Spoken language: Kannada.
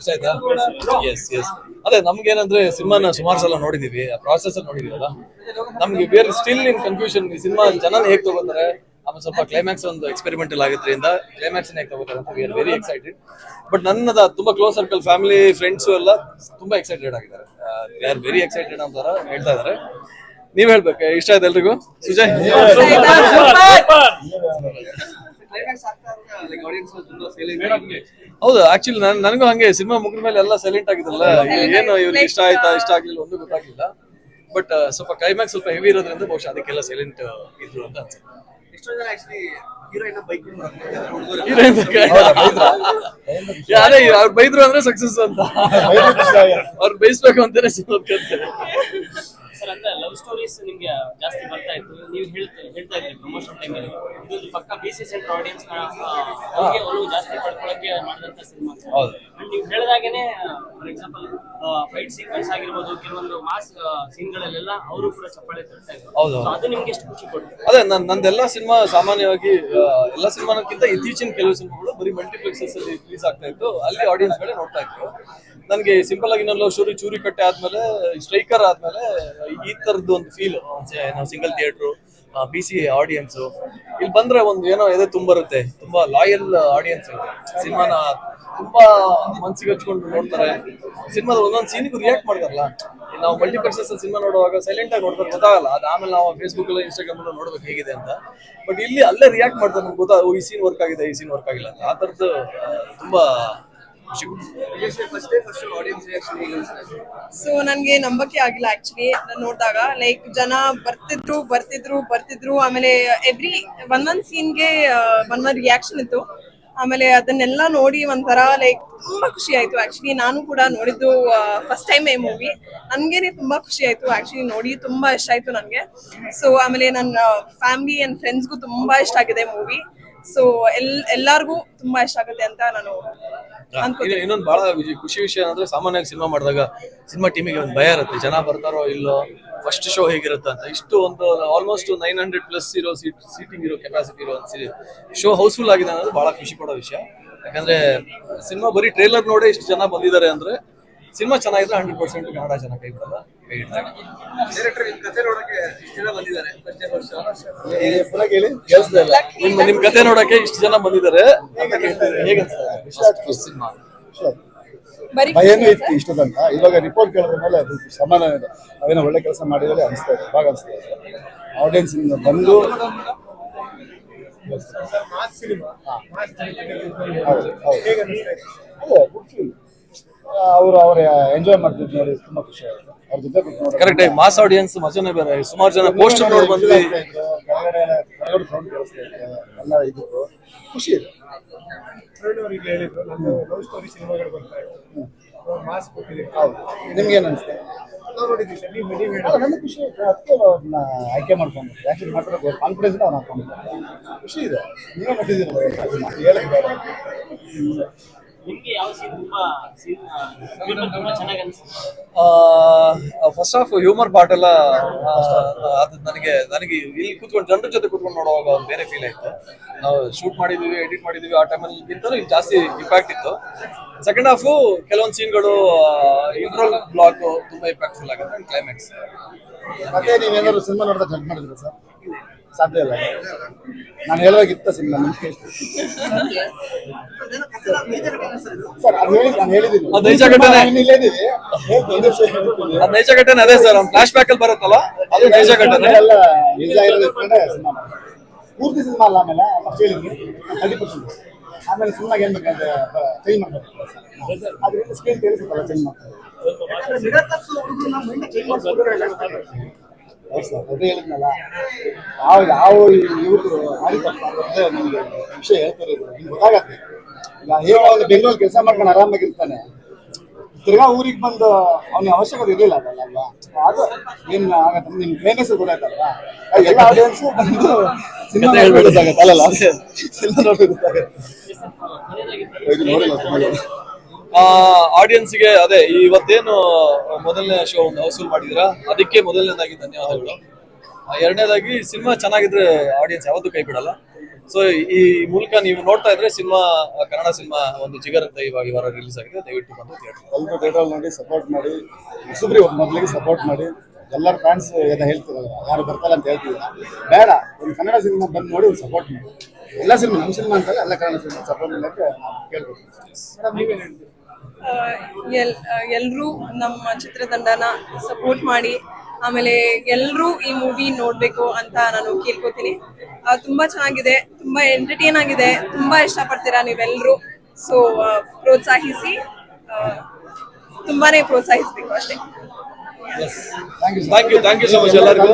ಇಷ್ಟ ಆಯ್ತಾ ಎಸ್ ಎಸ್ ಅದೇ, ನಮ್ಗೇನಂದ್ರೆ ಸಿನಿಮಾನ ಸುಮಾರು ಸಲ ನೋಡಿದೀವಿ. ಆ ಪ್ರಾಸೆಸ್ ಅಲ್ಲಿ ನೋಡಿದೀವಲ್ಲ? ನಮ್ಗೆ we're still in confusion cinema ಜನ ಹೇಗ್ ತಗೋತಾರೆ? ಆಮೇಲೆ ಸ್ವಲ್ಪ ಕ್ಲೈಮ್ಯಾಕ್ಸ್ ಒಂದು ಎಕ್ಸ್ಪೆರಿಮೆಂಟಲ್ ಆಗಿದ್ರಿಂದ ಕ್ಲೈಮ್ಯಾಕ್ಸ್ ಹೇಗೆ ತಗೋತಾರೆ ಅಂತ we are very excited but ನನ್ನದ ತುಂಬಾ ಕ್ಲೋಸ್ ಸರ್ಕಲ್ ಫ್ಯಾಮಿಲಿ ಫ್ರೆಂಡ್ಸ್ ಎಲ್ಲ ತುಂಬಾ ಎಕ್ಸೈಟೆಡ್ ಆಗಿದ್ದಾರೆ. ವಿ ಆರ್ ವೆರಿ ಎಕ್ಸೈಟೆಡ್ ಅಂತ ಹೇಳ್ತಾ ಇದಾರೆ ನೀವ್ ಹೇಳ್ಬೇಕು, ಇಷ್ಟ ಆಯ್ತು ಎಲ್ರಿಗೂ? ಸುಜಯ್? ಹೌದು ಆಕ್ಚುಲಿ ನನ್ ನನಗೂ ಹಂಗೆ ಸಿನಿಮಾ ಮುಗಿದ ಮೇಲೆ ಎಲ್ಲ ಸೈಲೆಂಟ್ ಆಗಿದ್ರಲ್ಲ ಏನು ಇವ್ರಿಗೆ ಇಷ್ಟ ಆಯ್ತಾ ಇಷ್ಟ ಆಗ್ಲಿಲ್ಲ ಒಂದು ಗೊತ್ತಾಗ್ಲಿಲ್ಲ. ಬಟ್ ಸ್ವಲ್ಪ ಕ್ಲೈಮ್ಯಾಕ್ಸ್ ಸ್ವಲ್ಪ ಹೆವಿ ಇರೋದ್ರಿಂದ ಬಹುಶಃ ಅದಕ್ಕೆಲ್ಲ ಸೈಲೆಂಟ್ ಇದ್ರು ಅಂತ ಅನ್ಸುತ್ತೆ. ಯಾರೇ ಅವ್ರು ಬೈದ್ರು ಅಂದ್ರೆ ಸಕ್ಸಸ್ ಅಂತ. ಅವ್ರು ಬೈಸ್ಬೇಕು ಅಂತಾನೆ ಸಿನಿಮಾ ಕರ್ತಾರೆ ಸರ್ ಲವ್ ಸ್ಟೋರೀಸ್ ನಿಮ್ಗೆ ಜಾಸ್ತಿ ಬರ್ತಾ ಇತ್ತು. ನೀವು ಹೇಳ್ತಾ ಹೇಳ್ತಾ ಇದ್ರಿ ಪ್ರಮೋಷನ್ ಟೈಮಲ್ಲಿ ಇದೊಂದು ಪಕ್ಕ ಬಿ ಸಿ ಸೆಂಟರ್ ಆಡಿಯನ್ಸ್ ಅವ್ರಿಗೆ ಒಲವು ಜಾಸ್ತಿ ಪಡ್ಕೊಳ್ಳೋಕೆ ಮಾಡಿದಂತ ಸಿನಿಮಾ ಹೌದು. ನೀವು ಹೇಳಿದಾಗೇನೆ ಫಾರ್ ಎಕ್ಸಾಂಪಲ್ ಫೈಟ್ ಸೀಕ್ವೆನ್ಸ್ ಆಗಿರ್ಬೋದು ಕೆಲವೊಂದು ಮಾಸ್ ಸೀನ್ಗಳಲ್ಲೆಲ್ಲ ಅವರು ಕೂಡ ಚಪ್ಪಾಳೆ ತರ್ತಾ ಇದ್ರು. ಹೌದು. ಅದು ನಿಮ್ಗೆ ಎಷ್ಟು ಖುಷಿ ಕೊಡ್ತು? ಅದೇ ನನ್ ನಂದೆಲ್ಲ ಸಿನಿಮಾ ಸಾಮಾನ್ಯವಾಗಿ ಎಲ್ಲ ಸಿನಿಮಾಕ್ಕಿಂತ ಇತ್ತೀಚಿನ ಕೆಲವು ಸಿನಿಮಾಗಳು ಬರೀ ಮಲ್ಟಿಪ್ಲೆಕ್ಸಸ್ ಅಲ್ಲಿ ರಿಲೀಸ್ ಆಗ್ತಾ ಇತ್ತು. ಅಲ್ಲಿ ಆಡಿಯನ್ಸ್ ಗಳೇ ನೋಡ್ತಾ ಇತ್ತು ನನಗೆ ಸಿಂಪಲ್ ಆಗಿ ನಾನು ಶೂರಿ ಚೂರಿ ಕಟ್ಟೆ ಆದ್ಮೇಲೆ, ಸ್ಟ್ರೈಕರ್ ಆದ್ಮೇಲೆ ಈ ತರದ್ದು ಒಂದು ಫೀಲ್ ನಾವು single theatre B C audience ಇಲ್ಲಿ ಬಂದ್ರೆ ಒಂದು ಏನೋ ಎದೆ ತುಂಬರುತ್ತೆ. ತುಂಬಾ ಲಾಯಲ್ ಆಡಿಯನ್ಸ್ ಸಿನಿಮಾನ ತುಂಬಾ ಮನ್ಸಿಗೆ ಹಚ್ಕೊಂಡು ನೋಡ್ತಾರೆ. ಸಿನಿಮಾದ ಒಂದೊಂದು ಸೀನಿಗೂ ರಿಯಾಕ್ಟ್ ಮಾಡ್ತಾರಲ್ಲ. ನಾವು ಮಲ್ಟಿಪ್ಲೆಕ್ಸಸ್ ಸಿನಿಮಾ ನೋಡುವಾಗ ಸೈಲೆಂಟ್ ಆಗಿ ನೋಡ್ತಾರೆ. ಗೊತ್ತಾಗಲ್ಲ. ಅದು ಆಮೇಲೆ ನಾವು ಫೇಸ್ಬುಕ್ ಅಲ್ಲಿ ಇನ್ಸ್ಟಾಗ್ರಾಮ್ ಅಲ್ಲಿ ನೋಡ್ಬೇಕು ಹೇಗಿದೆ ಅಂತ. ಬಟ್ ಇಲ್ಲಿ ಅಲ್ಲೇ ರಿಯಾಕ್ಟ್ ಮಾಡ್ತಾರೆ. ನಮ್ಗೆ ಗೊತ್ತಾ ಈ ಸೀನ್ ವರ್ಕ್ ಆಗಿದೆ, ಈ ಸೀನ್ ವರ್ಕ್ ಆಗಿಲ್ಲ ಅಂತ. ಆ ತರದ್ದು ತುಂಬಾ ಸೊ ನನಗೆ ನಂಬಕ್ಕೆ ಆಗಿಲ್ಲ ಆಕ್ಚುಲಿ ನೋಡಿದಾಗ. ಲೈಕ್ ಜನ ಬರ್ತಿದ್ರು ಬರ್ತಿದ್ರು ಬರ್ತಿದ್ರು. ಆಮೇಲೆ ಎವ್ರಿ ಗೆ ಸೀನ್ಗೆ ಒನ್ ರಿಯಾಕ್ಷನ್ ಇತ್ತು. ಆಮೇಲೆ ಅದನ್ನೆಲ್ಲ ನೋಡಿ ಒಂಥರ ಲೈಕ್ ತುಂಬಾ ಖುಷಿ ಆಯ್ತು. ಆಕ್ಚುಲಿ ನಾನು ಕೂಡ ನೋಡಿದ್ದು ಫಸ್ಟ್ ಟೈಮ್ ಈ ಮೂವಿ ನನ್ಗೇನೆ ತುಂಬಾ ಖುಷಿ ಆಯ್ತು. ಆಕ್ಚುಲಿ ನೋಡಿ ತುಂಬಾ ಇಷ್ಟ ಆಯ್ತು ನನ್ಗೆ. ಸೊ ಆಮೇಲೆ ನನ್ನ ಫ್ಯಾಮಿಲಿ ಅಂಡ್ ಫ್ರೆಂಡ್ಸ್ಗೂ ತುಂಬಾ ಇಷ್ಟ ಆಗಿದೆ ಮೂವಿ ಸೊ ಎಲ್ ಎಲ್ಲಾರ್ಗೂ ತುಂಬಾ ಇಷ್ಟ ಆಗುತ್ತೆ ಅಂತ ನಾನು ಅನ್ಕೋತೀನಿ. ಇನ್ನೊಂದು ಬಹಳ ಖುಷಿ ವಿಷಯ ಅಂದ್ರೆ ಸಾಮಾನ್ಯವಾಗಿ ಸಿನಿಮಾ ಮಾಡಿದಾಗ ಸಿನಿಮಾ ಟೀಮಿಗೆ ಒಂದು ಭಯ ಇರುತ್ತೆ. ಜನ ಬರ್ತಾರೋ ಇಲ್ಲೋ ಫಸ್ಟ್ ಶೋ ಹೇಗಿರುತ್ತೆ ಅಂತ. ಇಷ್ಟು ಒಂದು ಆಲ್ಮೋಸ್ಟ್ ನೈನ್ ಹಂಡ್ರೆಡ್ ಪ್ಲಸ್ ಇರೋ ಸೀಟ್ ಸೀಟಿಂಗ್ ಇರೋ ಕೆಪಾಸಿಟಿ ಇರೋ ಶೋ ಹೌಸ್ಫುಲ್ ಆಗಿದೆ ಅನ್ನೋದು ಬಹಳ ಖುಷಿ ಪಡೋ ವಿಷಯ. ಯಾಕಂದ್ರೆ ಸಿನಿಮಾ ಬರೀ ಟ್ರೇಲರ್ ನೋಡೇ ಇಷ್ಟು ಜನ ಬಂದಿದ್ದಾರೆ ಅಂದ್ರೆ ಸಿನಿಮಾ ಚೆನ್ನಾಗಿದ್ರೆ ಹಂಡ್ರೆಡ್ ಪರ್ಸೆಂಟ್ ಕನ್ನಡ ಜನ ಕೈ ಬಿಡಲ್ಲ ಕೈ ಹಿಡ್ತಾರೆ ಡೈರೆಕ್ಟರ್ ನಿಮ್ ಕತೆ ನೋಡಕ್ಕೆ ಇಷ್ಟು ಜನ ಬಂದಿದ್ದಾರೆ ನಿಮ್ ಕತೆ ನೋಡಕ್ಕೆ ಇಷ್ಟು ಜನ ಭಯನೂ ಇತ್ತು ಇಷ್ಟು ತನಕ ಇವಾಗ ರಿಪೋರ್ಟ್ ಕೇಳಿದ ಮೇಲೆ ಅದು ಸಮಾನ ಇದೆ. ನಾವೇನೋ ಒಳ್ಳೆ ಕೆಲಸ ಮಾಡಿದ್ರೆ ಅನಿಸ್ತಾ ಇದೆ. ಇವಾಗ ಅನಿಸ್ತಾ ಇದೆ. ಆಡಿಯನ್ಸ್ ಇಂದ ಬಂದು ಹೌದು ಗುಡ್ ಫೀಲ್ ಅವರು ಅವ್ರ ಎಂಜಾಯ್ ಮಾಡ್ತಿದ್ದು ನೋಡಿ ತುಂಬಾ ಖುಷಿ ಆಯ್ತು. ಅವ್ರ ಜೊತೆ ಕೂತ್ಕೊಂಡು ಕರೆಕ್ಟ್ ಆಗಿ ಮಾಸ್ ಆಡಿಯನ್ಸ್ ಮಜಾನೇ ಬೇರೆ. ಸುಮಾರು ಜನ ಪೋಸ್ಟರ್ ನೋಡಿ ಬಂದ್ವಿ. ಕೆಳಗಡೆ ಕೆಳಗಡೆ ಸೌಂಡ್ ಕೇಳಿಸ್ತಾ ಇತ್ತು ಎಲ್ಲ ಇದು ಖುಷಿ ಇದೆ ಅವರಿಗೆ ಹೇಳಿದ್ರು ಲವ್ ಸ್ಟೋರಿ ಸಿನಿಮಾಗಳು ಬರ್ತಾ ಇತ್ತು ಮಾಸ್ ಕೊಟ್ಟಿದೆ ಹೌದು. ನಿಮ್ಗೆ ಏನು ಖುಷಿ ಅದಕ್ಕೆ ಅವ್ರನ್ನ ಆಯ್ಕೆ ಮಾಡ್ಕೊಂಡು ಆಕ್ಚುಲಿ ಮಾತ್ರ ಕಾನ್ಫಿಡೆನ್ಸ್ ಅವ್ರು ಖುಷಿ ಇದೆ. ನೀವೇ ನೋಡಿದ್ದೀರಲ್ಲ ಹೇಳಕ್ ಫಸ್ಟ್ ಆಫ್ ಹ್ಯೂಮರ್ ಪಾರ್ಟ್ ಎಲ್ಲ ಅದು ನನಗೆ ನನಗೆ ಇಲ್ಲಿ ಕೂತ್ಕೊಂಡು ಜನರ ಜೊತೆ ಕೂತ್ಕೊಂಡು ನೋಡುವಾಗ ಒಂದು ಬೇರೆ ಫೀಲ್ ಆಯ್ತು. ನಾವು ಶೂಟ್ ಮಾಡಿದೀವಿ ಎಡಿಟ್ ಮಾಡಿದೀವಿ ಆ ಟೈಮಲ್ಲಿ ಗಿಂತಲೂ ಇಲ್ಲಿ ಜಾಸ್ತಿ ಇಂಪ್ಯಾಕ್ಟ್ ಇತ್ತು. ಸೆಕೆಂಡ್ ಹಾಫು ಕೆಲವೊಂದು ಸೀನ್ಗಳು ಇಂಟ್ರೋಲ್ ಬ್ಲಾಕ್ ತುಂಬಾ ಇಂಪ್ಯಾಕ್ಟ್ಫುಲ್ ಆಗುತ್ತೆ ಕ್ಲೈಮ್ಯಾಕ್ಸ್ ಮತ್ತೆ ನೀವೇನಾದ್ರು ಸಿನಿಮಾ ನೋಡಿದಾಗ ಜಡ್ಜ್ ಮಾಡಿದ್ರೆ ಸರ್ ಸಾಧ್ಯ ಇಲ್ಲ. ನಾನು ಹೇಳುವಾಗಿತ್ತ ಸಿನಿಮಾ ನಿಮ್ಗೆ. ಸರ್ ಅದು ಹೇಳಿ ನಾನು ಹೇಳಿದ್ದೀನಿ. ಅದು ನೈಜ ಘಟನೆ. ಅದು ನೈಜ ಘಟನೆ ಅದೇ ಸರ್ ಫ್ಲಾಶ್ ಬ್ಯಾಕ್ ಅಲ್ಲಿ ಬರುತ್ತಲ್ಲ ಅದು ನೈಜ ಘಟನೆ. ಎಲ್ಲ ನಿಜ ಸಿನಿಮಾ. ಪೂರ್ತಿ ಸಿನಿಮಾ ಅಲ್ಲ ಆಮೇಲೆ ಫಸ್ಟ್ ಹೇಳಿದ್ವಿ ಪರ್ಸೆಂಟ್ ಆಮೇಲೆ ಸಿನಿಮಾಗ ಏನ್ ಬೇಕಂದ್ರೆ ಚೇಂಜ್ ಮಾಡ್ಬೇಕು ಅದರಿಂದ ಸ್ಕ್ರೀನ್ ತೇರಿಸ್ತಾರೆ ಚೇಂಜ್ ಮಾಡ್ತಾರೆ. ಅದೇ ಹೇಳಿದ್ನಲ್ಲ ಯಾವ ಯಾವ ಇವರು ಮಾಡಿ ತಪ್ಪ ಅಂದ್ರೆ ನಿಮಗೆ ವಿಷಯ ಹೇಳ್ತಾರೆ ಇದು ನಿಮ್ಗೆ ಗೊತ್ತಾಗತ್ತೆ. ಈಗ ಬೆಂಗಳೂರು ಕೆಲಸ ಮಾಡ್ಕೊಂಡು ಆರಾಮಾಗಿರ್ತಾನೆ. ತಿರ್ಗಾ ಊರಿಗೆ ಬಂದು ಅವನಿಗೆ ಅವಶ್ಯಕತೆ ಇರಲಿಲ್ಲ ಅದಲ್ಲ ಅಲ್ವಾ? ಅದು ಏನ್ ಆಗತ್ತೆ? ನಿಮ್ ಫೇಮಸ್ ಗೊತ್ತಾಯ್ತಲ್ವಾ? ಆಯ್ತಲ್ವಾ ಎಲ್ಲ ಆಡಿಯನ್ಸ್ ಬಂದು ಸಿನಿಮಾ ಕಥೆ ಅಲ್ಲಲ್ಲ ಸಿನಿಮಾ ನೋಡಿ ಗೊತ್ತಾಗತ್ತೆ ನೋಡಿಲ್ಲ ತುಂಬಾ ಜನ. ಆಡಿಯನ್ಸ್ಗೆ ಅದೇ ಇವತ್ತೇನು ಮೊದಲನೇ ಶೋ ಒಂದು ಹೌಸ್ಫುಲ್ ಮಾಡಿದಿರಾ ಅದಕ್ಕೆ ಮೊದಲನೇದಾಗಿ ಧನ್ಯವಾದಗಳು. ಆ, ಎರಡನೇದಾಗಿ ಸಿನಿಮಾ ಚೆನ್ನಾಗಿದ್ರೆ ಆಡಿಯನ್ಸ್ ಯಾವತ್ತೂ ಕೈ ಬಿಡಲ್ಲ. ಸೊ ಈ ಮೂಲಕ ನೀವು ನೋಡ್ತಾ ಇದ್ರೆ ಸಿನಿಮಾ ಕನ್ನಡ ಸಿನಿಮಾ ಒಂದು ಜಿಗರ್ ಅಂತ ಇವಾಗ ಈ ವಾರ ರಿಲೀಸ್ ಆಗಿದೆ. ದಯವಿಟ್ಟು ಬಂದು ಥಿಯೇಟರ್ ಎಲ್ಲರೂ ಥಿಯೇಟರ್ ನೋಡಿ ಸಪೋರ್ಟ್ ಮಾಡಿ ಹೊಸಬ್ರಿ ಮೊದಲಿಗೆ ಸಪೋರ್ಟ್ ಮಾಡಿ ಎಲ್ಲರ ಫ್ಯಾನ್ಸ್ ಎಲ್ಲ ಹೇಳ್ತಾರೆ ಯಾರು ಬರ್ತಾರೆ ಅಂತ ಹೇಳ್ತಿಲ್ಲ ಬೇಡ ಒಂದು ಕನ್ನಡ ಸಿನಿಮಾ ಬಂದು ನೋಡಿ ಒಂದು ಸಪೋರ್ಟ್ ಮಾಡಿ. ಎಲ್ಲ ಸಿನಿಮಾ ನಮ್ಮ ಸಿನಿಮಾ ಅಂತಲ್ಲ ಎಲ್ಲ ಕನ್ನಡ ಸಿನಿಮಾ ಸಪೋರ್ಟ್ ಮಾಡಿ ಅಂತ ನಾವು ಕೇಳ್ಬೋದು. ಮೇಡಮ್ ನೀವೇನು ಹೇಳ್ತೀರಿ? ಎಲ್ ಎಲ್ಲರೂ ನಮ್ಮ ಚಿತ್ರತಂಡನ ಸಪೋರ್ಟ್ ಮಾಡಿ, ಆಮೇಲೆ ಎಲ್ಲರೂ ಈ ಮೂವಿ ನೋಡ್ಬೇಕು ಅಂತ ನಾನು ಕೇಳ್ಕೊತೀನಿ. ತುಂಬ ಚೆನ್ನಾಗಿದೆ, ತುಂಬಾ ಎಂಟರ್ಟೈನ್ ಆಗಿದೆ, ತುಂಬಾ ಇಷ್ಟಪಡ್ತೀರಾ ನೀವೆಲ್ಲರೂ ಸೊ ಪ್ರೋತ್ಸಾಹಿಸಿ ತುಂಬಾನೇ ಪ್ರೋತ್ಸಾಹಿಸ್ಬೇಕು ಅಷ್ಟೇ. Thank you thank you so much ಎಲ್ಲರಿಗೂ.